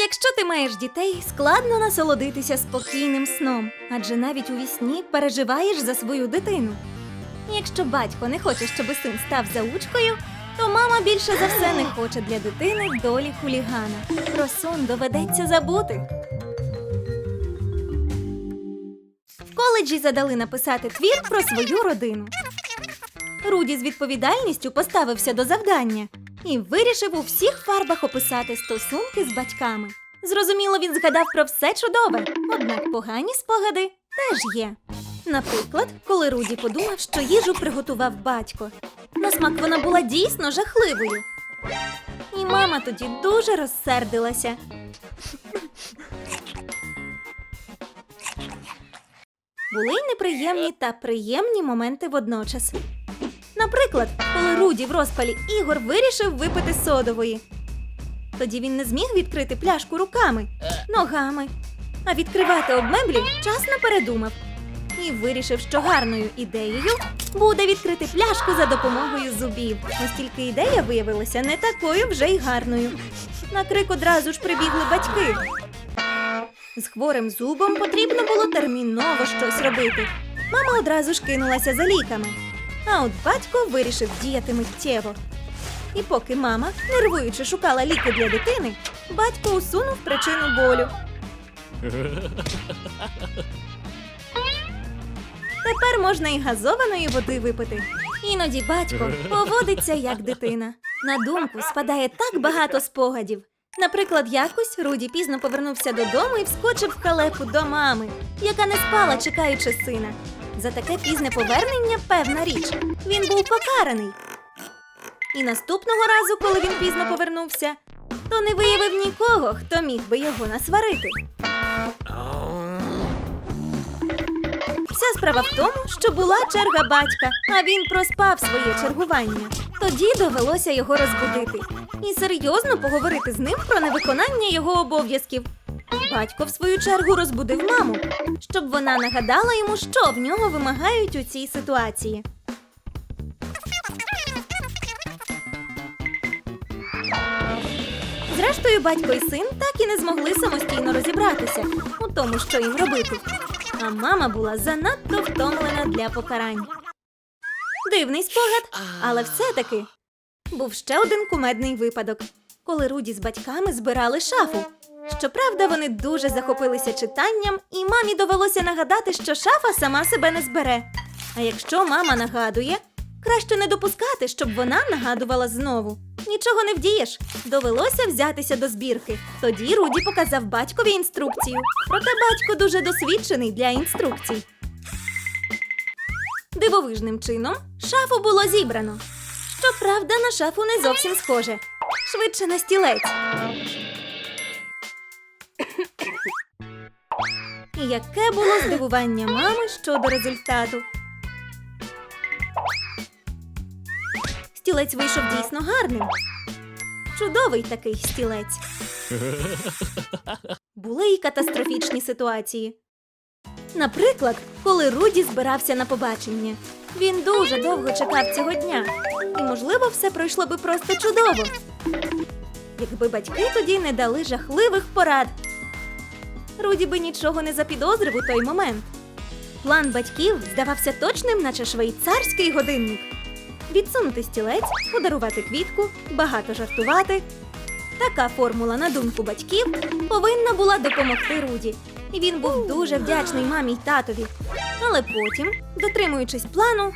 Якщо ти маєш дітей, складно насолодитися спокійним сном, адже навіть у вісні переживаєш за свою дитину. Якщо батько не хоче, щоб син став заучкою, то мама більше за все не хоче для дитини долі хулігана. Про сон доведеться забути. В коледжі задали написати твір про свою родину. Руді з відповідальністю поставився до завдання і вирішив у всіх фарбах описати стосунки з батьками. Зрозуміло, він згадав про все чудове, однак погані спогади теж є. Наприклад, коли Руді подумав, що їжу приготував батько. На смак вона була дійсно жахливою. І мама тоді дуже розсердилася. Були й неприємні та приємні моменти водночас. Наприклад, коли Руді в розпалі ігор вирішив випити содової. Тоді він не зміг відкрити пляшку руками, ногами, а відкривати об меблі вчасно передумав і вирішив, що гарною ідеєю буде відкрити пляшку за допомогою зубів. Ось тільки ідея виявилася не такою вже й гарною. На крик одразу ж прибігли батьки. З хворим зубом потрібно було терміново щось робити. Мама одразу ж кинулася за ліками. А от батько вирішив діяти миттєво. І поки мама, нервуючи, шукала ліки для дитини, батько усунув причину болю. Тепер можна і газованої води випити. Іноді батько поводиться як дитина. На думку спадає так багато спогадів. Наприклад, якось Руді пізно повернувся додому і вскочив в халепу до мами, яка не спала, чекаючи сина. За таке пізне повернення певна річ. Він був покараний. І наступного разу, коли він пізно повернувся, то не виявив нікого, хто міг би його насварити. Вся справа в тому, що була черга батька, а він проспав своє чергування. Тоді довелося його розбудити і серйозно поговорити з ним про невиконання його обов'язків. Батько, в свою чергу, розбудив маму, щоб вона нагадала йому, що в нього вимагають у цій ситуації. Зрештою, батько і син так і не змогли самостійно розібратися у тому, що їм робити. А мама була занадто втомлена для покарань. Дивний спогад, але все-таки був ще один кумедний випадок, коли Руді з батьками збирали шафу. Щоправда, вони дуже захопилися читанням, і мамі довелося нагадати, що шафа сама себе не збере. А якщо мама нагадує, краще не допускати, щоб вона нагадувала знову. Нічого не вдієш. Довелося взятися до збірки. Тоді Руді показав батькові інструкцію. Проте батько дуже досвідчений для інструкцій. Дивовижним чином шафу було зібрано. Щоправда, на шафу не зовсім схоже. Швидше на стілець. І яке було здивування мами щодо результату. Стілець вийшов дійсно гарним. Чудовий такий стілець. Були й катастрофічні ситуації. Наприклад, коли Руді збирався на побачення. Він дуже довго чекав цього дня, і, можливо, все пройшло би просто чудово. Якби батьки тоді не дали жахливих порад. Руді би нічого не запідозрив у той момент. План батьків здавався точним, наче швейцарський годинник. Відсунути стілець, подарувати квітку, багато жартувати. Така формула, на думку батьків, повинна була допомогти Руді. І він був дуже вдячний мамі й татові. Але потім, дотримуючись плану,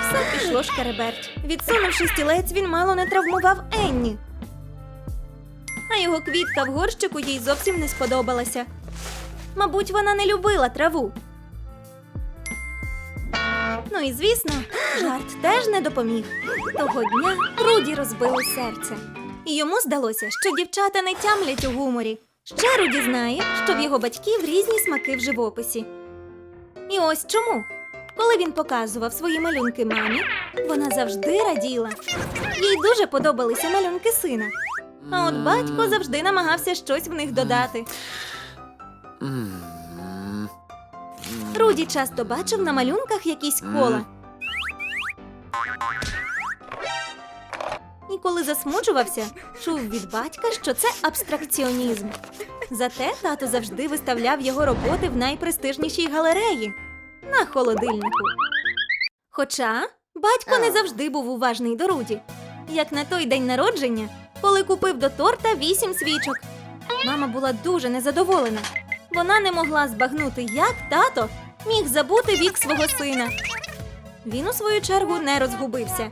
все пішло шкереберть. Відсунувши стілець, він мало не травмував Енні. А його квітка в горщику їй зовсім не сподобалася. Мабуть, вона не любила траву. Ну і звісно, жарт теж не допоміг. Того дня Руді розбили серце. І йому здалося, що дівчата не тямлять у гуморі. Ще Руді знає, що в його батьків різні смаки в живописі. І ось чому. Коли він показував свої малюнки мамі, вона завжди раділа. Їй дуже подобалися малюнки сина. А от батько завжди намагався щось в них додати. Руді часто бачив на малюнках якісь кола. І коли засмучувався, чув від батька, що це абстракціонізм. Зате тато завжди виставляв його роботи в найпрестижнішій галереї на холодильнику. Хоча батько не завжди був уважний до Руді, як на той день народження, коли купив до торта вісім свічок. Мама була дуже незадоволена. Вона не могла збагнути, як тато міг забути вік свого сина. Він у свою чергу не розгубився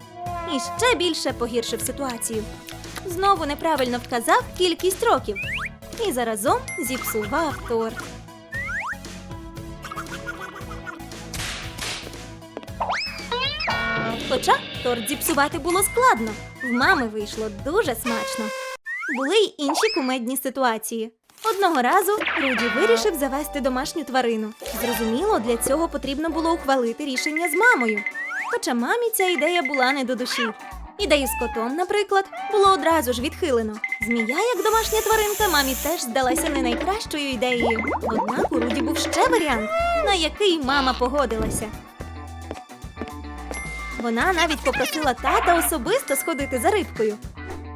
і ще більше погіршив ситуацію. Знову неправильно вказав кількість років і заразом зіпсував торт. Хоча торт зіпсувати було складно, в мами вийшло дуже смачно. Були й інші кумедні ситуації. Одного разу Руді вирішив завести домашню тварину. Зрозуміло, для цього потрібно було ухвалити рішення з мамою. Хоча мамі ця ідея була не до душі. Ідею з котом, наприклад, було одразу ж відхилено. Змія, як домашня тваринка, мамі теж здалася не найкращою ідеєю. Однак у Руді був ще варіант, на який мама погодилася. Вона навіть попросила тата особисто сходити за рибкою.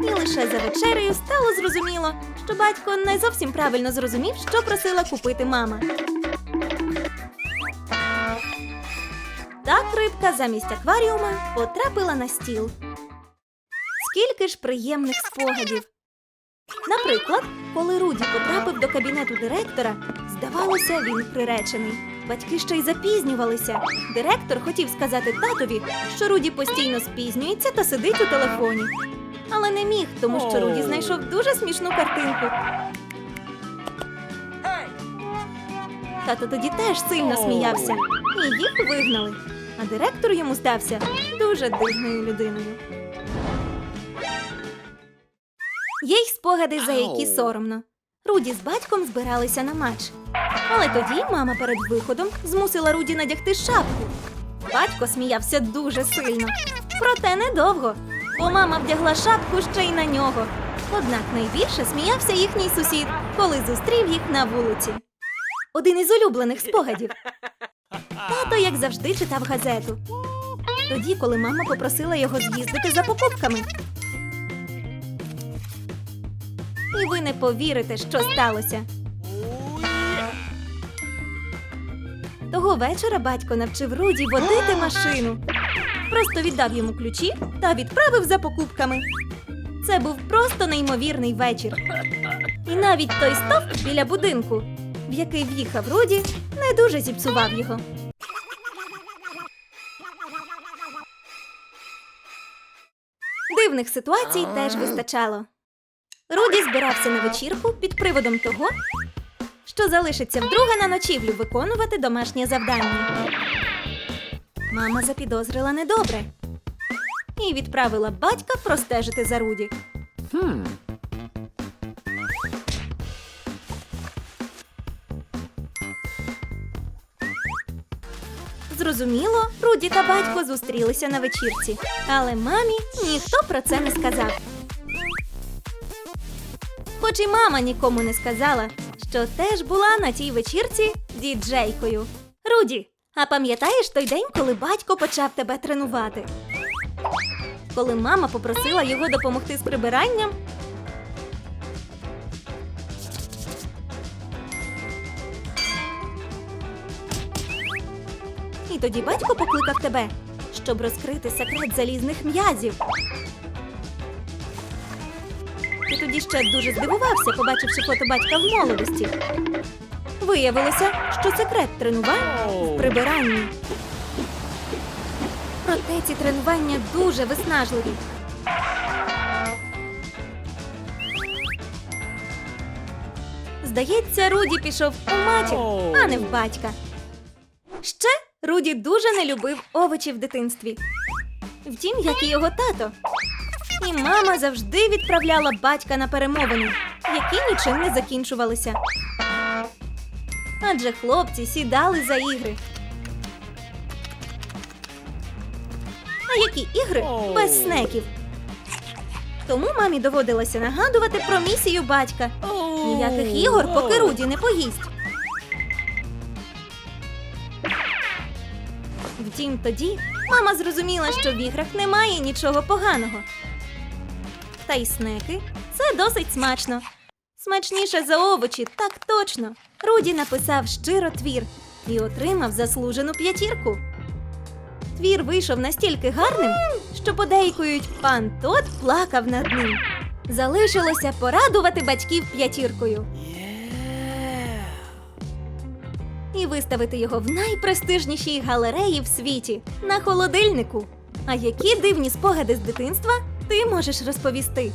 І лише за вечерею стало зрозуміло, що батько не зовсім правильно зрозумів, що просила купити мама. Так рибка замість акваріума потрапила на стіл. Скільки ж приємних спогадів. Наприклад, коли Руді потрапив до кабінету директора, здавалося, він приречений. Батьки ще й запізнювалися. Директор хотів сказати татові, що Руді постійно спізнюється та сидить у телефоні. Але не міг, тому що Руді знайшов дуже смішну картинку. Тато тоді теж сильно сміявся, і їх вигнали. А директор йому здався дуже дивною людиною. Є й спогади, за які соромно. Руді з батьком збиралися на матч. Але тоді мама перед виходом змусила Руді надягти шапку. Батько сміявся дуже сильно. Проте недовго, бо мама вдягла шапку ще й на нього. Однак найбільше сміявся їхній сусід, коли зустрів їх на вулиці. Один із улюблених спогадів. Тато, як завжди, читав газету. Тоді, коли мама попросила його з'їздити за покупками. І ви не повірите, що сталося. Того вечора батько навчив Руді водити машину. Просто віддав йому ключі та відправив за покупками. Це був просто неймовірний вечір. І навіть той стовп біля будинку, в який в'їхав Руді, не дуже зіпсував його. Дивних ситуацій теж вистачало. Руді збирався на вечірку під приводом того, що залишиться вдруге на ночівлю виконувати домашнє завдання. Мама запідозрила недобре і відправила батька простежити за Руді. Hmm. Зрозуміло, Руді та батько зустрілися на вечірці, але мамі ніхто про це не сказав. Хоч і мама нікому не сказала, що теж була на тій вечірці діджейкою. Руді, а пам'ятаєш той день, коли батько почав тебе тренувати? Коли мама попросила його допомогти з прибиранням, І тоді батько покликав тебе, щоб розкрити секрет залізних м'язів. Ти тоді ще дуже здивувався, побачивши фото батька в молодості. Виявилося, що секрет тренувань в прибиранні. Проте ці тренування дуже виснажливі. Здається, Руді пішов у матір, а не в батька. Ще Руді дуже не любив овочі в дитинстві. Втім, як і його тато. І мама завжди відправляла батька на перемовини, які нічим не закінчувалися. Адже хлопці сідали за ігри. А які ігри без снеків? Тому мамі доводилося нагадувати про місію батька. Ніяких ігор, поки Руді не поїсть. Втім, тоді мама зрозуміла, що в іграх немає нічого поганого. та й снеки це досить смачно. Смачніше за овочі, так точно. Руді написав щиро твір і отримав заслужену п'ятірку. Твір вийшов настільки гарним, що подейкують, пан Тот плакав над ним. Залишилося порадувати батьків п'ятіркою і виставити його в найпрестижнішій галереї в світі на холодильнику. А які дивні спогади з дитинства ти можеш розповісти?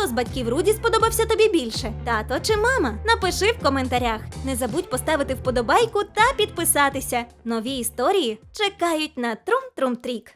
Хто з батьків Руді сподобався тобі більше? Тато чи мама? Напиши в коментарях. Не забудь поставити вподобайку та підписатися. Нові історії чекають на Трум-Трум-Трік.